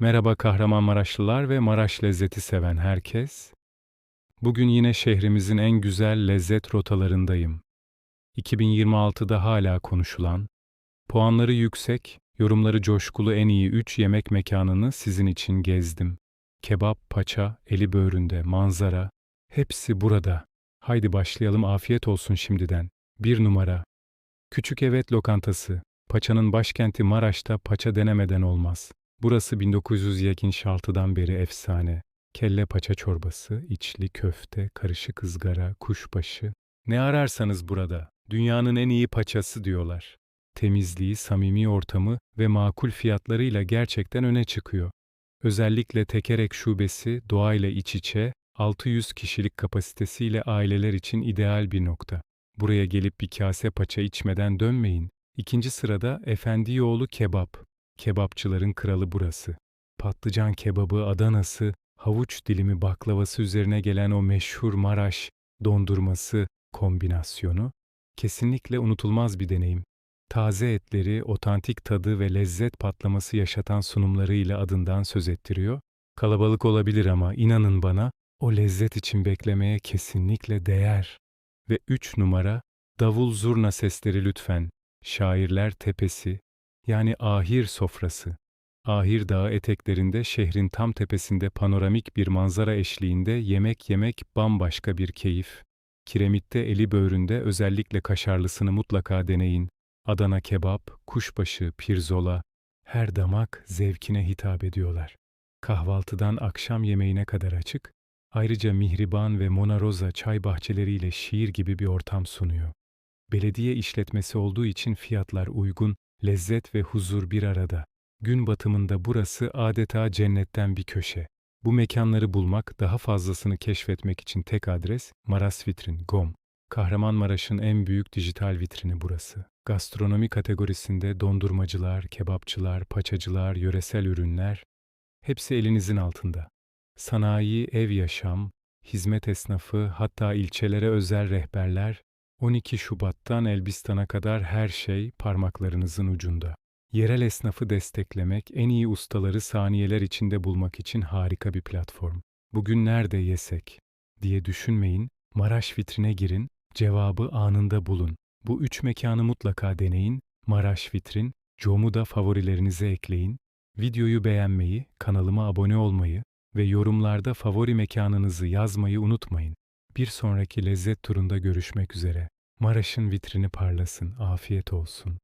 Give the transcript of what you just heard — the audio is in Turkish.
Merhaba Kahramanmaraşlılar ve Maraş lezzeti seven herkes. Bugün yine şehrimizin en güzel lezzet rotalarındayım. 2026'da hala konuşulan, puanları yüksek, yorumları coşkulu en iyi 3 yemek mekanını sizin için gezdim. Kebap, paça, eli böğründe, manzara, hepsi burada. Haydi başlayalım afiyet olsun şimdiden. Bir numara. Küçük Evet Lokantası. Paçanın başkenti Maraş'ta paça denemeden olmaz. Burası 1976'dan beri efsane. Kelle paça çorbası, içli köfte, karışık ızgara, kuşbaşı. Ne ararsanız burada. Dünyanın en iyi paçası diyorlar. Temizliği, samimi ortamı ve makul fiyatlarıyla gerçekten öne çıkıyor. Özellikle Tekerek şubesi doğayla iç içe, 600 kişilik kapasitesiyle aileler için ideal bir nokta. Buraya gelip bir kase paça içmeden dönmeyin. İkinci sırada Efendioğlu Kebap. Kebapçıların kralı burası. Patlıcan kebabı, Adanası, havuç dilimi baklavası üzerine gelen o meşhur Maraş dondurması kombinasyonu kesinlikle unutulmaz bir deneyim. Taze etleri, otantik tadı ve lezzet patlaması yaşatan sunumlarıyla adından söz ettiriyor. Kalabalık olabilir ama inanın bana o lezzet için beklemeye kesinlikle değer. Ve üç numara davul zurna sesleri lütfen. Şairler Tepesi yani Ahir sofrası. Ahir Dağı eteklerinde şehrin tam tepesinde panoramik bir manzara eşliğinde yemek yemek bambaşka bir keyif. Kiremitte eli böğründe özellikle kaşarlısını mutlaka deneyin. Adana kebap, kuşbaşı, pirzola, her damak zevkine hitap ediyorlar. Kahvaltıdan akşam yemeğine kadar açık, ayrıca Mihriban ve Mona Rosa çay bahçeleriyle şiir gibi bir ortam sunuyor. Belediye işletmesi olduğu için fiyatlar uygun, lezzet ve huzur bir arada. Gün batımında burası adeta cennetten bir köşe. Bu mekanları bulmak, daha fazlasını keşfetmek için tek adres Maras Vitrin, GOM. Kahramanmaraş'ın en büyük dijital vitrini burası. Gastronomi kategorisinde dondurmacılar, kebapçılar, paçacılar, yöresel ürünler hepsi elinizin altında. Sanayi, ev yaşam, hizmet esnafı, hatta ilçelere özel rehberler 12 Şubat'tan Elbistan'a kadar her şey parmaklarınızın ucunda. Yerel esnafı desteklemek, en iyi ustaları saniyeler içinde bulmak için harika bir platform. Bugün nerede yesek diye düşünmeyin, Maraş vitrine girin, cevabı anında bulun. Bu üç mekanı mutlaka deneyin, Maraş vitrin, Com'u da favorilerinize ekleyin. Videoyu beğenmeyi, kanalıma abone olmayı ve yorumlarda favori mekanınızı yazmayı unutmayın. Bir sonraki lezzet turunda görüşmek üzere. Maraş'ın vitrini parlasın, afiyet olsun.